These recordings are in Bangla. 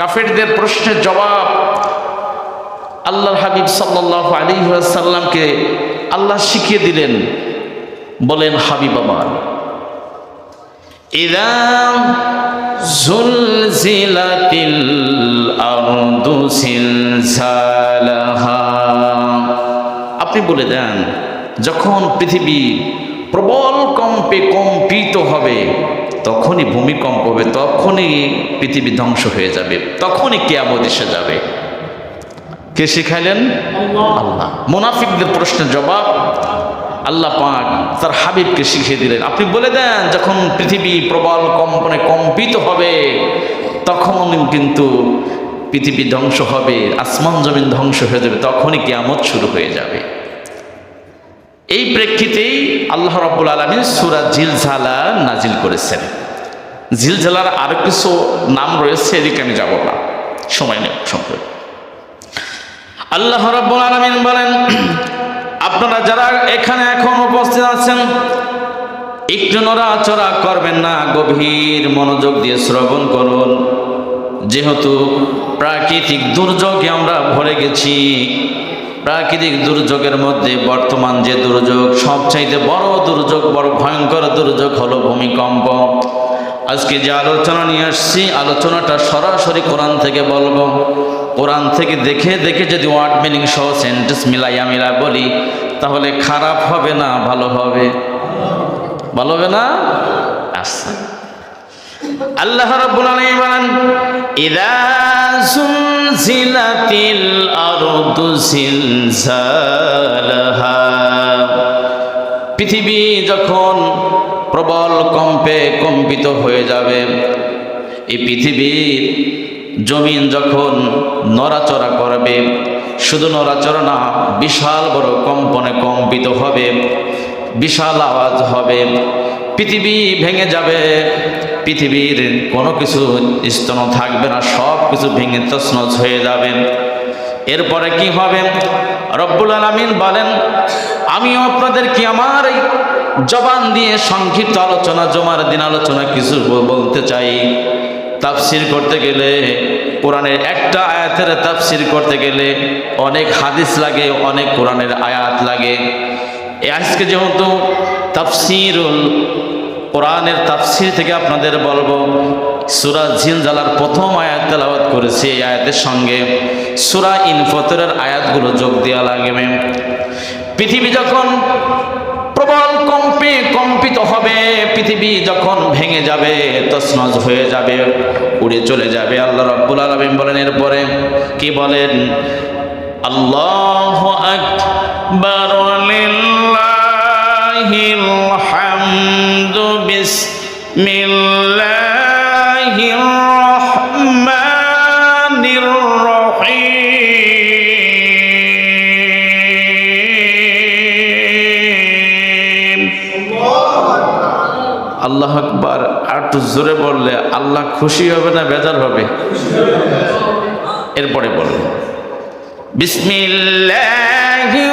কাফেরদের প্রশ্নের জবাব আল্লাহর হাবিব সাল্লাহ আলী সাল্লামকে আল্লাহ শিখিয়ে দিলেন। বলেন, হাবিব আমার, ইদা জুলজিলাতিল আরদু সিলসালাহা। আপনি বলে দেন, যখন পৃথিবী প্রবল কম্পে কম্পিত হবে তখনই ভূমিকম্প হবে তখনই পৃথিবী ধ্বংস হয়ে যাবে তখনই কেয়ামত এসে যাবে। কে শিখাইলেন? আল্লাহ। মুনাফিকদের প্রশ্নের জবাব আল্লাহ পাক তার হাবিবকে শিখিয়ে দিলেন। আপনি বলে দেন যখন পৃথিবী প্রবল কম্পনে কম্পিত হবে তখন কিন্তু পৃথিবী ধ্বংস হবে আসমান জমিন ধ্বংস হয়ে যাবে তখনই কিয়ামত শুরু হয়ে যাবে। এই প্রেক্ষিতেই আল্লাহ রব্বুল আলমী সুরা জিলঝালা নাজিল করেছেন। জিলঝালার আরও কিছু নাম রয়েছে, এদিকে আমি যাব না। সময় নেই সম্পর্কে আল্লাহ রব্বুল আলমিন বলেন, আপনারা যারা এখানে এখন উপস্থিত আছেন, একটু নড়াচড়া করবেন না, গভীর মনোযোগ দিয়ে শ্রবণ করুন। যেহেতু প্রাকৃতিক দুর্যোগে আমরা ভরে গেছি প্রাকৃতিক দুর্যোগের মধ্যে বর্তমান যে দুর্যোগ, সবচাইতে বড় দুর্যোগ, বড় ভয়ঙ্কর দুর্যোগ হলো ভূমিকম্প। আজকে যে আলোচনা নিয়ে আসছি, আলোচনাটা সরাসরি কোরআন থেকে বলব। কোরআন থেকে দেখে দেখে যদি ওয়ার্ড মিনিং সহ সেন্টেন্স মিলাইয়া মিলা বলি, তাহলে খারাপ হবে না, ভালো হবে। ভালো হবে না? আচ্ছা। আল্লাহ রাব্বুল আলামিন বলেন ইদা সুলজিলাতিল আরদু জিলজালাহা পৃথিবী যখন প্রবল কম্পে কম্পিত হয়ে যাবে, এই পৃথিবীর জমিন যখন নড়াচড়া করবে, শুধু নড়াচড়া না, বিশাল বড় কম্পনে কম্পিত হবে, বিশাল আওয়াজ হবে, পৃথিবী ভেঙে যাবে। পৃথিবীর কোনো কিছু স্তন থাকবে না, সব কিছু ভেঙে তছনছ হয়ে যাবে। এরপরে কি হবে? রব্বুল আলমিন বলেন, আমিও আপনাদের কি আমার এই জবান দিয়ে সংক্ষিপ্ত আলোচনা, জমার দিন আলোচনা কিছু বলতে চাই। তাফসির করতে গেলে, কোরআনের একটা আয়াতের তাফসির করতে গেলে অনেক হাদিস লাগে, অনেক কোরআনের আয়াত লাগে। আজকে যেহেতু তাফসিরুল কোরআনের তাফসির থেকে আপনাদের বলব, সুরা ঝিনজালার প্রথম আয়াত তেলাওয়াত করেছি এই আয়াতের সঙ্গে। সুরা ইনফতরের আয়াতগুলো যোগ দেওয়া লাগবে। পৃথিবী যখন প্রবল কম্পে কম্পিত হবে, পৃথিবী যখন ভেঙে যাবে তসনজ হয়ে যাবে, উড়ে চলে যাবে। আল্লাহ রব্বুল আলমিন বলেন, এরপরে কি বলেন? আল্লাহ আকবার লিল্লাহিল হামদু বিসমিল্লাহির রহমানির রহিম। আল্লাহ আকবার। আর জোরে বললে আল্লাহ খুশি হবে না বেজার হবে? এরপরে বলুন বিসমিল্লাহির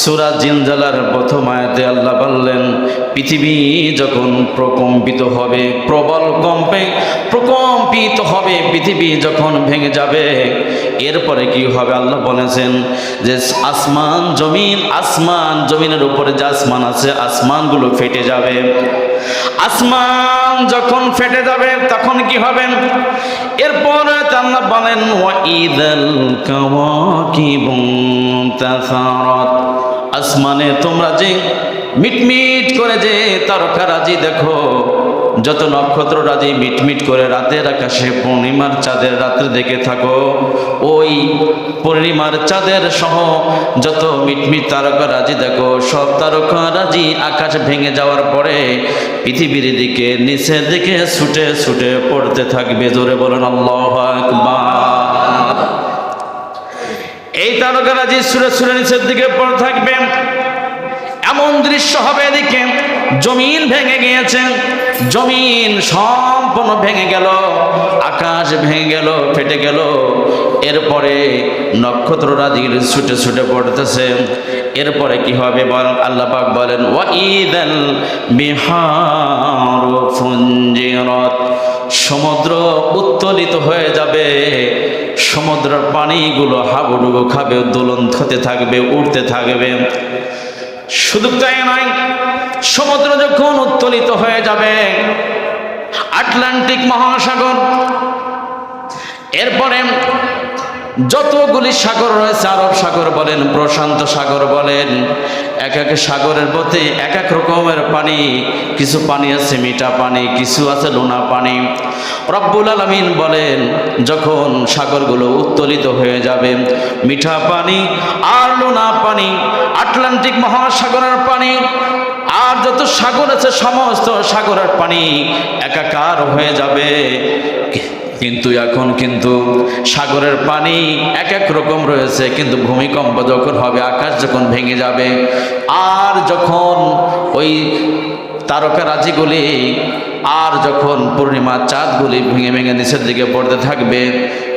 সুরা জিনজালার প্রথম আয়াতে আল্লাহ বললেন, পৃথিবী যখন প্রকম্পিত হবে, প্রবল কম্পে প্রকম্পিত হবে, পৃথিবী যখন ভেঙে যাবে, এরপরে কি হবে? আল্লাহ বলেছেন যে আসমান, জমিন, আসমান, জমিনের উপরে যে আসমান আছে, আসমানগুলো ফেটে যাবে। আসমান যখন ফেটে যাবে, তখন কি হবে? এরপরে আল্লাহ বলেন ওয়াইদাল কাওয়াকিবুন তাসারাত। আসমানে তোমরা যে মিটমিট করে যে তারকা রাজি দেখো, যত নক্ষত্র রাজি মিটমিট করে রাতের আকাশে পূর্ণিমার চাঁদের রাত্রে দেখে থাকো, ওই পূর্ণিমার চাঁদের সহ যত মিটমিট তারকা রাজি দেখো, সব তারকা রাজি আকাশ ভেঙে যাওয়ার পরে পৃথিবীর দিকে, নিচের দিকে ছুটে ছুটে পড়তে থাকবে। জোরে বলুন, আল্লাহ আকবার। এই তারকারাজি সুরে সুরে নিচের দিকে পড়ে থাকবে। এমন দৃশ্য হবে এদিকে, জমিন ভেঙে গিয়েছে, জমিন সম্পূর্ণ ভেঙে গেল, আকাশ ভেঙে গেল, ফেটে গেল। এরপরে নক্ষত্র রাজির ছুটে ছুটে পড়তেছে। এরপরে কি হবে? বল আল্লাহ পাক বলেন ওয়াইদাল বিহার ফুঞ্জিরত সমুদ্র উত্তোলিত হয়ে যাবে, সমুদ্রের পানিগুলো হাবুডুবু খাবে দোলন হতে থাকবে উঠতে থাকবে। শুধু তাই নয়, সমুদ্র যখন উত্তোলিত হয়ে যাবে, আটলান্টিক মহাসাগর, এরপরে যতগুলি সাগর রয়েছে, আরব সাগর বলেন, প্রশান্ত সাগর বলেন, এক এক সাগরের পথে এক এক রকমের পানি, কিছু পানি আছে মিঠা পানি, কিছু আছে লোনা পানি। রব্বুল আলমিন বলেন, যখন সাগরগুলো উত্তোলিত হয়ে যাবে, মিঠা পানি আর লোনা পানি, আটলান্টিক মহাসাগরের পানি, আর যত সাগর আছে, সমস্ত সাগরের পানি একাকার হয়ে যাবে। কিন্তু এখন কিন্তু সাগরের পানি এক এক রকম রয়েছে, কিন্তু ভূমিকম্প যখন হবে, আকাশ যখন ভেঙে যাবে, আর যখন ওই তারকা রাজিগুলি, আর যখন পূর্ণিমার চাঁদগুলি ভেঙে ভেঙে নিচের দিকে পড়তে থাকবে,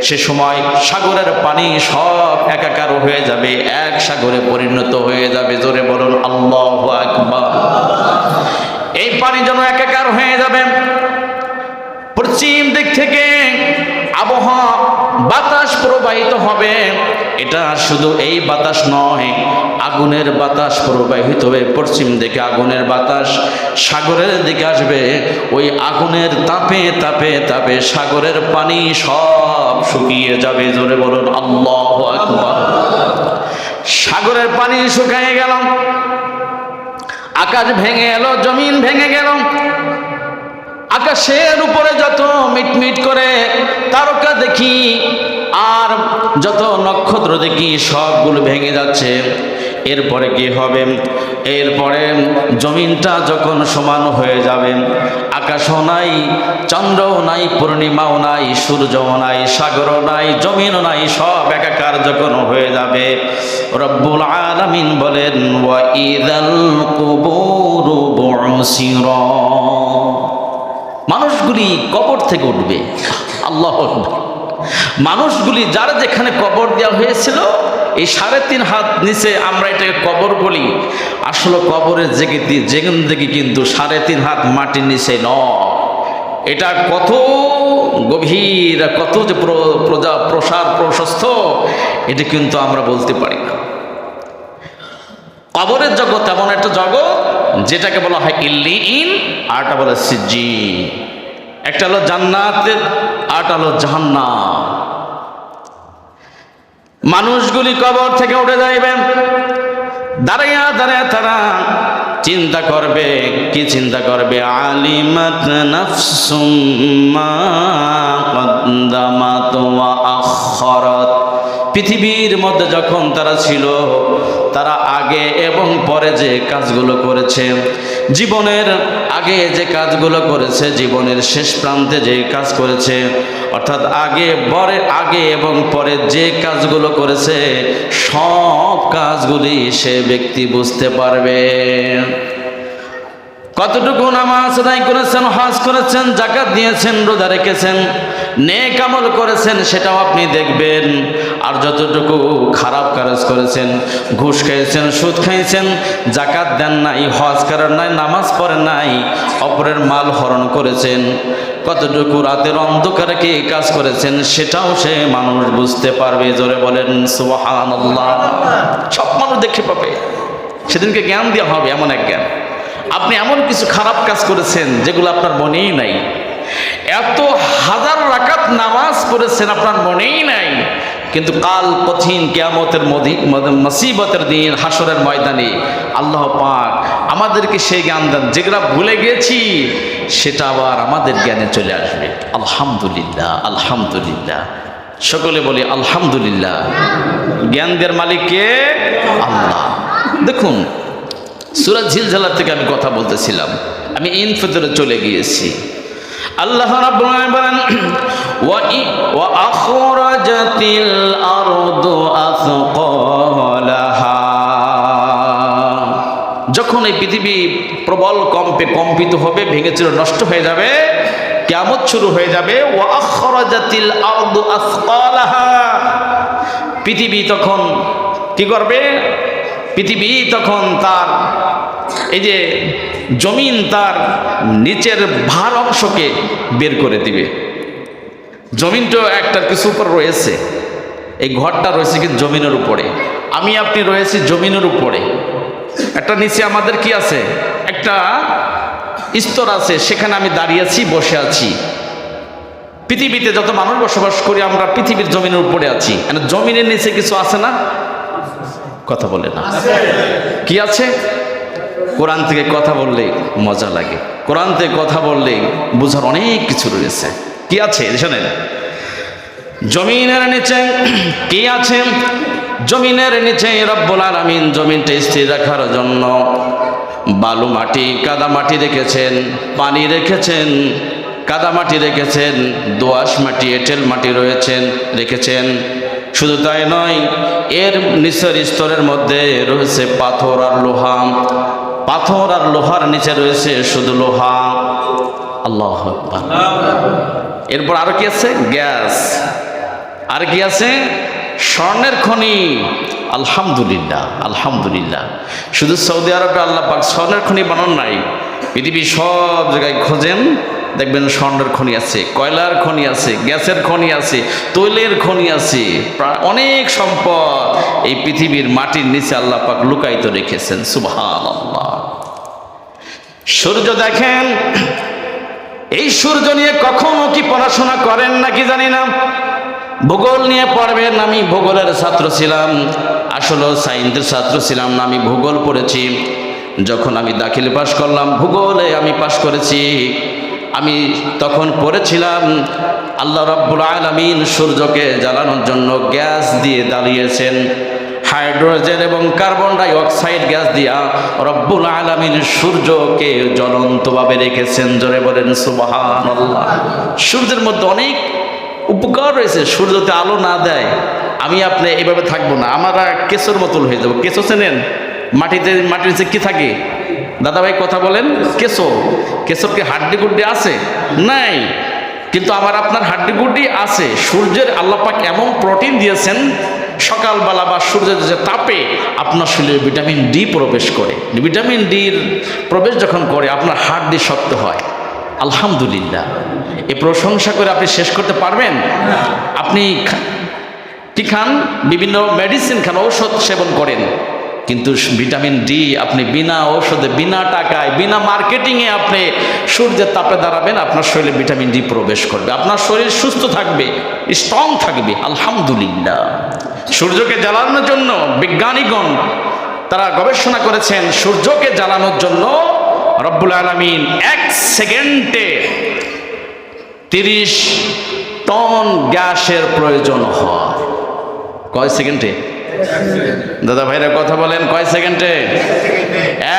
সে সময় সাগরের পানি সব একাকার হয়ে যাবে, এক সাগরে পরিণত হয়ে যাবে। জোরে বলুন, আল্লাহ আকবার। এই পানি যেন একাকার হয়ে যাবে পশ্চিম দিক থেকে আবহাওয়া বাতাস প্রবাহিত হবে। এটা শুধু এই বাতাস নয়, আগুনের বাতাস প্রবাহিত হবে। পশ্চিম দিকে আগুনের বাতাস, সাগরের দিকে আসবে। ওই আগুনের তাপে তাপে তাপে সাগরের পানি সব শুকিয়ে যাবে। জোরে বলুন, আল্লাহ সাগরের পানি শুকিয়ে গেল, আকাশ ভেঙে এলো, জমিন ভেঙে গেল আকাশের উপরে যত মিটমিট করে, তারকা দেখি আর যত নক্ষত্র দেখি সবগুলো ভেঙে যাচ্ছে। এরপরে কি হবে? এরপরে জমিনটা যখন সমান হয়ে যাবে, আকাশও নাই, চন্দ্রও নাই, পূর্ণিমাও নাই, সূর্যও নাই, সাগরও নাই, জমিনও নাই, সব একাকার যখন হয়ে যাবে, রব্বুল আলামিন বলেন, ওয়া ইদাল কুবুরু বুসিরা। মানুষগুলি কবর থেকে উঠবে। আল্লাহ মানুষগুলি যার যেখানে কবর দেওয়া হয়েছিল, এই সাড়ে তিন হাত নিচে আমরা এটাকে কবর বলি। আসলে কবরের জেগে যেখান থেকে কিন্তু সাড়ে তিন হাত মাটির নিচে ন এটা কত গভীর, কত যে প্র- প্রজা প্রসার প্রশস্ত, এটা কিন্তু আমরা বলতে পারি না। কবরের জগৎ এমন একটা জগৎ যেটাকে বলা হয় ইল্লি ইন আরটা বলে সিজি একটা হলো জান্নাত, আরটা হলো জাহান্নাম। মানুষগুলি কবর থেকে উঠে যাইবেন দাঁড়াইয়া দাঁড়াইয়া তারা চিন্তা করবে, কি চিন্তা করবে? আলিমাত নাফসুম মা কদ্দামাত ওয়া আখরাত। পৃথিবীর মধ্যে যখন তারা ছিল তারা আগে এবং পরে যে কাজগুলো করেছে, জীবনের আগে যে কাজগুলো করেছে, জীবনের শেষ প্রান্তে যে কাজ করেছে, অর্থাৎ আগে, পরে, আগে এবং পরে যে কাজগুলো করেছে, সব কাজগুলি সে ব্যক্তি বুঝতে পারবে। কতটুকু নামাজ আদায় করেছেন, হজ করেছেন, জাকাত দিয়েছেন, রোজা রেখেছেন নেক আমল করেছেন, সেটাও আপনি দেখবেন। আর যতটুকু খারাপ কাজ করেছেন, ঘুষ খেয়েছেন সুদ খাইছেন জাকাত দেন নাই, হজ করেন নাই, নামাজ পড়েন নাই, অপরের মাল হরণ করেছেন। কতটুকু রাতের অন্ধকারে কি কাজ করেছেন, সেটাও সে মানুষ বুঝতে পারবে, জোরে বলেন সুবহান সব মানুষ দেখে পাবে। সেদিনকে জ্ঞান দেওয়া হবে এমন এক জ্ঞান। আপনি এমন কিছু খারাপ কাজ করেছেন, যেগুলো আপনার মনেই নাই। এত হাজার রাকাত নামাজ পড়েছেন আপনার মনেই নাই। কিন্তু কাল কঠিন কেয়ামতের মসিবতের দিন হাসরের ময়দানে আল্লাহ পাক আমাদেরকে সেই জ্ঞান দেন। যেগুলা ভুলে গেছি, সেটা আবার আমাদের জ্ঞানে চলে আসবে। আলহামদুলিল্লাহ আলহামদুলিল্লাহ। সকলে বলি আলহামদুলিল্লাহ। জ্ঞানদের মালিককে আল্লাহ। দেখুন সুরাজ ঝিলঝালার থেকে আমি কথা বলতেছিলাম। আমি ইনফিতরে চলে গিয়েছি। আল্লাহ বলেন যখন এই পৃথিবী প্রবল কম্পে কম্পিত হবে, ভেঙে নষ্ট হয়ে যাবে কেমন শুরু হয়ে যাবে, ওয়া আখরাজাতিল পৃথিবী তখন কি করবে? পৃথিবী তখন তার এই যে জমিন তার নিচের ভার অংশকে বের করে দিবে। জমিন তো একটা কিছু উপর রয়েছে। এই ঘরটা রয়েছে কিন্তু জমিনের উপরে। আমি আপনি রয়েছি জমিনের উপরে। একটা নিচে আমাদের কি আছে? একটা স্তর আছে সেখানে আমি দাঁড়িয়ে আছি বসে আছি। পৃথিবীতে যত মানুষ বসবাস করি আমরা পৃথিবীর জমিনের উপরে আছি। মানে জমিনের নিচে কিছু আছে না? কথা বলে না। কি আছে? কোরআন থেকে কথা বললে মজা লাগে। কোরআন থেকে কথা বললে বোঝার অনেক কিছু রয়েছে। কি আছে? শোনেন। জমিনের নিচে কি আছে? জমিনের নিচে রব্বুল আলামিন জমিনটা স্থির রাখার জন্য বালু মাটি, কাদা মাটি রেখেছেন, পানি রেখেছেন, কাদা মাটি রেখেছেন, দোআঁশ মাটি, এঁটেল মাটি রয়েছেন, রেখেছেন। শুধু তাই নয়, এর নিচের স্তরের মধ্যে রয়েছে পাথর আর লোহা। পাথর আর লোহার নিচে রয়েছে শুধু লোহা। আল্লাহ। এরপর আর কি আছে? গ্যাস। আর কি আছে? স্বর্ণের খনি। আলহামদুলিল্লাহ আলহামদুলিল্লাহ। শুধু সৌদি আরবে আল্লাহ পাক স্বর্ণের খনি বানান নাই। পৃথিবীর সব জায়গায় খোঁজেন। দেখবেন স্বর্ণের খনি আছে, কয়লার খনি আছে, গ্যাসের খনি আছে, তৈলের খনি আছে অনেক সম্পদ এই পৃথিবীর মাটির নিচে আল্লাহ পাক লুকায়িত রেখেছেন সুবহান সূর্য দেখেন, এই সূর্য নিয়ে কখনো কি পড়াশোনা করেন নাকি জানি না। ভূগোল নিয়ে পড়বেন, আমি ভূগোলের ছাত্র ছিলাম, আসলে সায়েন্সের ছাত্র ছিলাম না, আমি ভূগোল পড়েছি। যখন আমি দাখিল পাশ করলাম, ভূগোলে আমি পাশ করেছি। আমি তখন পড়েছিলাম, আল্লাহ রব্বুল আলামিন সূর্যকে জ্বালানোর জন্য গ্যাস দিয়ে দাঁড়িয়েছেন হাইড্রোজেন এবং কার্বন ডাই অক্সাইড গ্যাস দিয়া রব্বুল আলামিন সূর্যকে জ্বলন্তভাবে রেখেছেন। জোরে বলেন, সুবহানাল্লাহ। সূর্যের মধ্যে অনেক উপকার রয়েছে, সূর্যতে আলো না দেয়। আমি আপনি এভাবে থাকব না, আমরা কেশোর মতন হয়ে যাব। কেঁচো চেনেন? মাটিতে, মাটির নিচে কি থাকে? দাদা ভাই কথা বলেন কেশো কেশোর কি হাড্ডি গুড্ডি আছে? নাই। কিন্তু আমার আপনার হাড্ডি গুড্ডি আছে। সূর্যের আল্লাপাক এমন প্রোটিন দিয়েছেন, সকালবেলা বা সূর্যের যে তাপে আপনার শরীরে ভিটামিন ডি প্রবেশ করে। ভিটামিন ডির প্রবেশ যখন করে, আপনার হাড্ডি শক্ত হয়। আলহামদুলিল্লাহ। এ প্রশংসা করে আপনি শেষ করতে পারবেন? আপনি কি খান? বিভিন্ন মেডিসিন খান, ঔষধ সেবন করেন। কিন্তু ভিটামিন ডি আপনি বিনা ঔষধে, বিনা টাকায়, বিনা মার্কেটিংয়ে আপনি সূর্যের তাপে দাঁড়াবেন, আপনার শরীরে ভিটামিন ডি প্রবেশ করবে। আপনার শরীর সুস্থ থাকবে স্ট্রং থাকবে, আলহামদুলিল্লাহ। সূর্যকে জ্বালানোর জন্য বিজ্ঞানীগণ তারা গবেষণা করেছেন, সূর্যকে জ্বালানোর জন্য রব্বুল আলমিন এক সেকেন্ডে তিরিশ টন গ্যাসের প্রয়োজন হয়। কয় সেকেন্ডে? দাদা ভাইরা কথা বলেন, কয় সেকেন্ডে?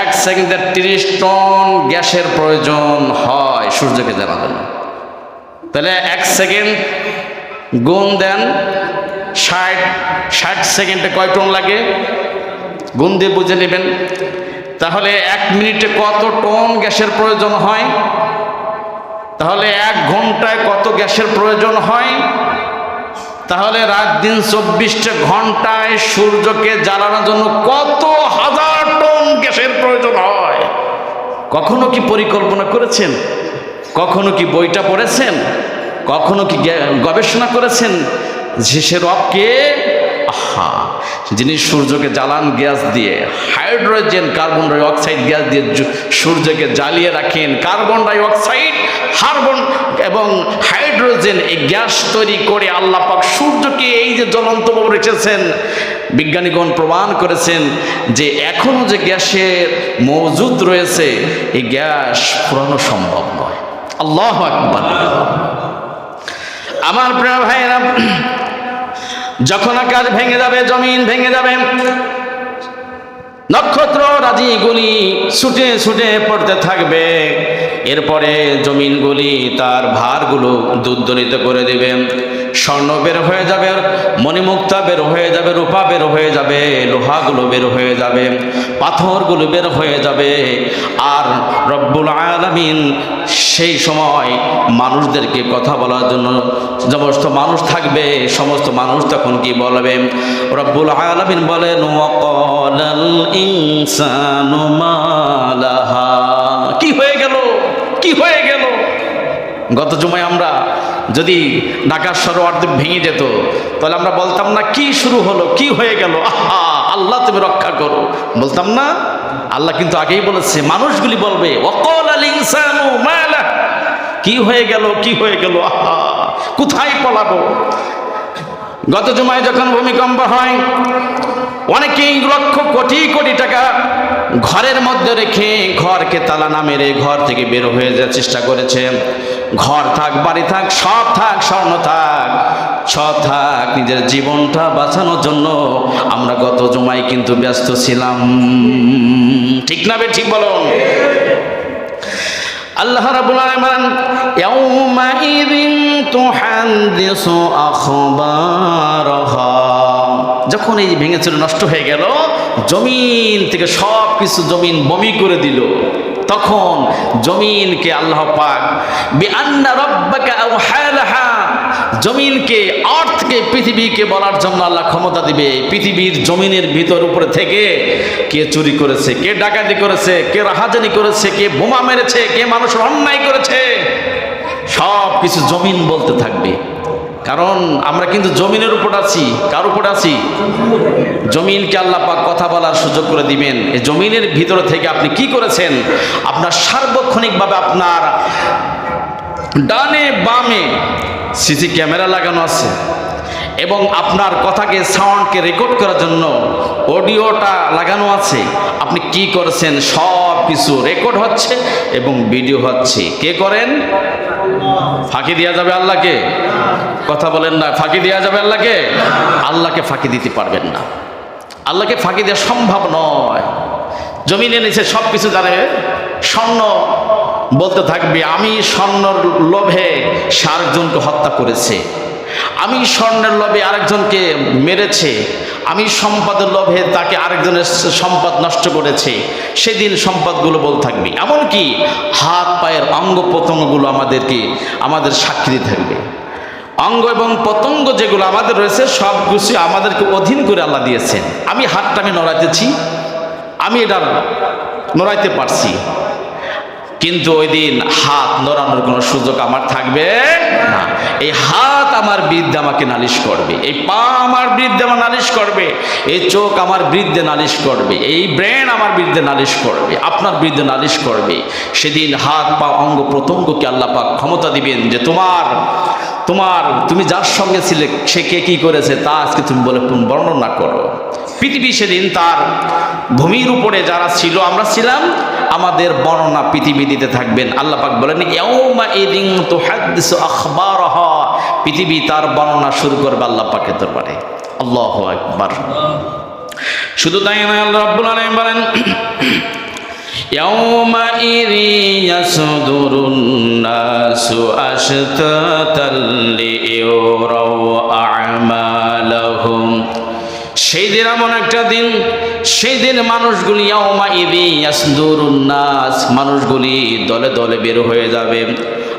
এক সেকেন্ডে তিরিশ টন গ্যাসের প্রয়োজন হয়, সূর্যকে জ্বালানোর জন্য। তাহলে এক সেকেন্ড গুণ দেন, ষাট ষাট সেকেন্ডে কয় টন লাগে? গুণ দিয়ে বুঝে নেবেন। তাহলে এক মিনিটে কত টন গ্যাসের প্রয়োজন হয়? তাহলে এক ঘন্টায় কত গ্যাসের প্রয়োজন হয়? তাহলে রাত দিন চব্বিশটা ঘন্টায় সূর্যকে জ্বালানোর জন্য কত হাজার টন গ্যাসের প্রয়োজন হয়? কখনো কি পরিকল্পনা করেছেন? কখনো কি বইটা পড়েছেন? কখনো কি গবেষণা করেছেন? যে সে রবকে আহা যিনি সূর্যকে জ্বালান গ্যাস দিয়ে, hydrogen, carbon dioxide gas দিয়ে সূর্যকে জ্বালিয়ে রাখেন। কার্বন ডাই অক্সাইড কার্বন এবং হাইড্রোজেন এই গ্যাস তৈরি করে আল্লাহ পাক সূর্যকে এই যে জ্বলন্তভাবে রেখেছেন, বিজ্ঞানীগণ প্রমাণ করেছেন যে এখনও যে গ্যাসের মজুদ রয়েছে, এই গ্যাস পুরানো সম্ভব নয়। আল্লাহ আকবার। আমার প্রিয় ভাইয়েরা যখন আকাশ ভেঙে যাবে, জমিন ভেঙে যাবে, নক্ষত্র রাজিগুলি ছুটে ছুটে পড়তে থাকবে। এরপরে জমিনগুলি তার ভারগুলো দুর্দলিত করে দেবে। স্বর্ণ বের হয়ে যাবে মণিমুক্তা বের হয়ে যাবে, রূপা বের হয়ে যাবে, লোহাগুলো বের হয়ে যাবে, পাথরগুলো বের হয়ে যাবে। আর রব্বুল আলামিন সেই সময় মানুষদেরকে কথা বলার জন্য সমস্ত মানুষ থাকবে, সমস্ত মানুষ তখন কি বলবে? রব্বুল আলামিন বলেন কি হয়ে গেল? কি হয়ে গেল? গত জুমায় আমরা যদি ঢাকার সরোয়ার্দ ভেঙে যেত, তাহলে আমরা বলতাম না, কি শুরু হলো? কি হয়ে গেল? আহা, আল্লাহ তুমি রক্ষা করো। বলতাম না, আল্লাহ কিন্তু আগেই বলেছে, মানুষগুলি বলবে কি হয়ে গেল? কি হয়ে গেল? আহা, কোথায় পলাবো? গত জুমায় যখন ভূমিকম্প হয়, অনেকেই লক্ষ কোটি কোটি টাকা ঘরের মধ্যে রেখে ঘরকে তালা না মেরে ঘর থেকে বের হয়ে যাওয়ার চেষ্টা করেছে। ঘর থাক, বাড়ি থাক, সব থাক, স্বর্ণ থাক, সব থাক। নিজের জীবনটা বাঁচানোর জন্য আমরা গত জমায় কিন্তু ব্যস্ত ছিলাম। ঠিক না বে, ঠিক বলুন? আল্লাহ রাব্বুল আলামিন ইয়াউমাইযিন তুহাদ্দিসু আখবারহা। যখন এই ভেঙে চুরে নষ্ট হয়ে গেল, জমিন থেকে সব কিছু জমিন বমি করে দিল। তখন জমিনকে আল্লাহ পাক বিআন্না জমিনকে আর্থকে পৃথিবীকে বলার জন্য আল্লাহ ক্ষমতা দিবে। পৃথিবীর জমিনের ভিতর উপরে থেকে কে চুরি করেছে, কে ডাকাতি করেছে, কে রাহাজানি করেছে, কে বোমা মেরেছে, কে মানুষের অন্যায় করেছে সব কিছু জমিন বলতে থাকবে। কারণ আমরা কিন্তু জমিনের উপর আছি। কার উপর আছি? জমিনকে আল্লাহ পাক কথা বলার সুযোগ করে দিবেন। এই জমিনের ভিতর থেকে আপনি কি করেছেন? আপনার সার্বক্ষণিকভাবে আপনার ডানে বামে সিসি ক্যামেরা লাগানো আছে। এবং আপনার কথাকে সাউন্ডকে রেকর্ড করার জন্য অডিওটা লাগানো আছে। আপনি কি করেছেন? সব কিছু রেকর্ড হচ্ছে এবং ভিডিও হচ্ছে। কে করেন? ফাঁকি দেওয়া যাবে আল্লাহকে। কথা বলেন না, ফাঁকি দেওয়া যাবে আল্লাহকে। আল্লাহকে ফাঁকি দিতে পারবেন না। আল্লাহকে ফাঁকি দেওয়া সম্ভব নয়। জমিনে নিচে সব কিছু জানে স্বর্ণ বলতে থাকবে, আমি স্বর্ণর লোভে সে আরেকজনকে হত্যা করেছে। আমি স্বর্ণের লোভে আরেকজনকে মেরেছে, আমি সম্পদের লোভে তাকে আরেকজনের সম্পদ নষ্ট করেছে, সেদিন সম্পদগুলো বলতে থাকবে। এমনকি হাত, পায়ের অঙ্গ প্রত্যঙ্গগুলো আমাদেরকে, আমাদের সাক্ষী দিতে থাকবে। অঙ্গ এবং পতঙ্গ যেগুলো আমাদের রয়েছে, সব কিছু আমাদেরকে অধীন করে আল্লাহ দিয়েছেন। আমি হাতটা আমি নড়াইতেছি, আমি এটা নড়াইতে পারছি। কিন্তু ওই দিন হাত নড়ানোর কোনো সুযোগ আমার থাকবে না। এই হাত আমার বৃদ্ধে আমাকে নালিশ করবে, এই পা আমার বৃদ্ধে আমার নালিশ করবে, এই চোখ আমার বৃদ্ধে নালিশ করবে, এই ব্রেন আমার বৃদ্ধে নালিশ করবে, আপনার বৃদ্ধে নালিশ করবে। সেদিন হাত, পা, অঙ্গ প্রত্যঙ্গকে আল্লাহ পাক ক্ষমতা দিবেন যে তোমার তোমার, তুমি যার সঙ্গে ছিলে, সে কে কি করেছে তা আজকে তুমি বলে বর্ণনা করো। পৃথিবী সেদিন তার ভূমির উপরে যারা ছিল, আমরা ছিলাম, আমাদের বর্ণনা পৃথিবী দিতে থাকবেন। আল্লাহ পাক বলেন ইয়াউমা ইদিন তুহাদ্দিসু আখবারহা। পৃথিবী তার বর্ণনা শুরু করবে আল্লাহ পাকের দরবারে আল্লাহু আকবার শুধু তাই নয় আল্লাহ রাব্বুল আলামিন বলেন يومئذ يصدر الناس أشتاتا ليروا أعمالهم সেই দিন এমন একটা দিন সেই দিন মানুষগুলি ইয়াউমা ইদি ইয়াসদুরুন নাস মানুষগুলি দলে দলে বের হয়ে যাবে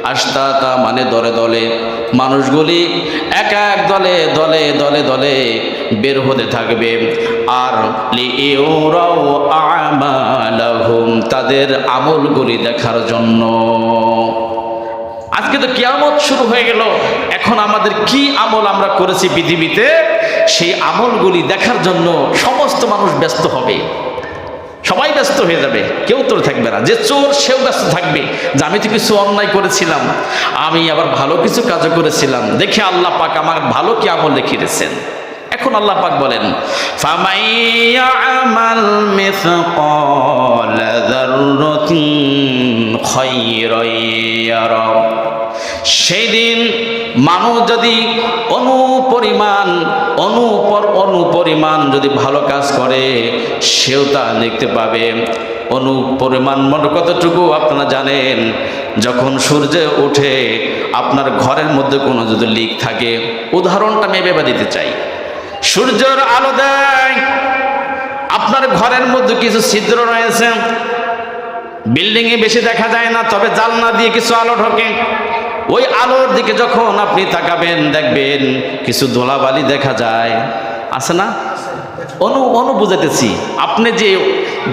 আস্তাতা মানে দলে দলে। মানুষগুলি এক এক দলে দলে দলে দলে বের হতে থাকবে। আর তাদের আমলগুলি দেখার জন্য। আজকে তো কিয়ামত শুরু হয়ে গেল। এখন আমাদের কি আমল আমরা করেছি পৃথিবীতে? সেই আমলগুলি দেখার জন্য সমস্ত মানুষ ব্যস্ত হবে। সবাই ব্যস্ত হয়ে যাবে, কেউ তোর থাকবে না। যে চোর, সেও ব্যস্ত থাকবে। যে আমি তো কিছু অন্যায় করেছিলাম, আমি আবার ভালো কিছু কাজও করেছিলাম। দেখে আল্লাহ পাক আমার ভালো কি আমল দিয়েছেন। এখন আল্লাহ পাক বলেন ফামাইয়ামাল মিসকাল যাররাতিন সেই দিন মানুষ যদি অনুপরিমাণ, অনুপর, অনুপরিমাণ যদি ভালো কাজ করে, সেও তা দেখতে পাবে। অনুপরিমাণ মনে কতটুকু আপনারা জানেন? যখন সূর্য ওঠে, আপনার ঘরের মধ্যে কোনো যদি লিক থাকে, উদাহরণটা আমি ভেবে দিতে চাই। সূর্যের আলো দেয়, আপনার ঘরের মধ্যে কিছু ছিদ্র রয়েছে। বিল্ডিং এ বেশি দেখা যায় না, তবে জালনা দিয়ে কিছু আলো ঢোকে। ওই আলোর দিকে যখন আপনি তাকাবেন, দেখবেন কিছু দোলাবালি দেখা যায়। আছে না? অনু অনু বুঝাইতেছি। আপনি যে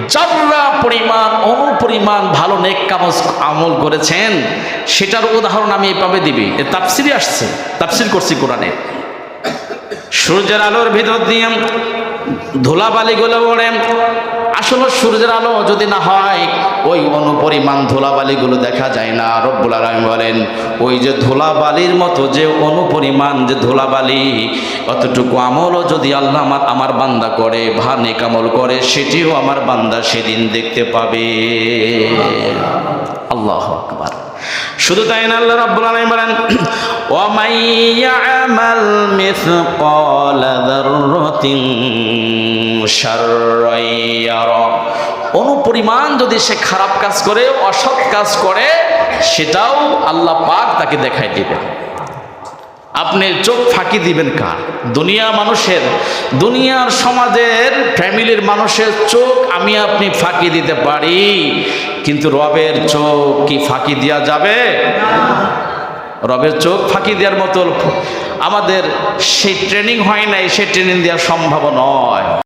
জর্রা পরিমাণ, অনু পরিমাণ ভালো নেক কামজ আমল করেছেন, সেটার উদাহরণ আমি এভাবে দিবি। এ তাপসিরি আসছে। তাপসির করছি কোরআনে। সূর্যের আলোর ভিতর দিয়ে ধুলাবালিগুলো ওড়ে। আসলে সূর্যের আলো যদি না হয়, ওই অনুপরিমাণ ধুলাবালিগুলো দেখা যায় না। রব্বুল আলম বলেন, ওই যে ধুলাবালির মতো যে অনুপরিমাণ যে ধুলাবালি, অতটুকু আমলও যদি আল্লাহ আমার আমার বান্দা করে ভা নেক আমল করে, সেটিও আমার বান্দা সেদিন দেখতে পাবে। আল্লাহ আকবার। শুধু তাই না আল্লাহ রাব্বুল আলামিন বলেন, ওয়া মাইয়ামাল মিসকাল যাররাতিন শাররাই অনুপরিমাণ যদি সে খারাপ কাজ করে, অসৎ কাজ করে, সেটাও আল্লাহ পাক তাকে দেখাই দিবেন। আপনি চোখ ফাঁকি দিবেন কার? দুনিয়া মানুষের, দুনিয়ার সমাজের, ফ্যামিলির মানুষের চোখ আমি আপনি ফাঁকি দিতে পারি। কিন্তু রবের চোখ কি ফাঁকি দেওয়া যাবে? রবের চোখ ফাঁকি দেওয়ার মতো আমাদের সেই ট্রেনিং হয় নাই, সেই ট্রেনিং দেওয়া সম্ভব নয়।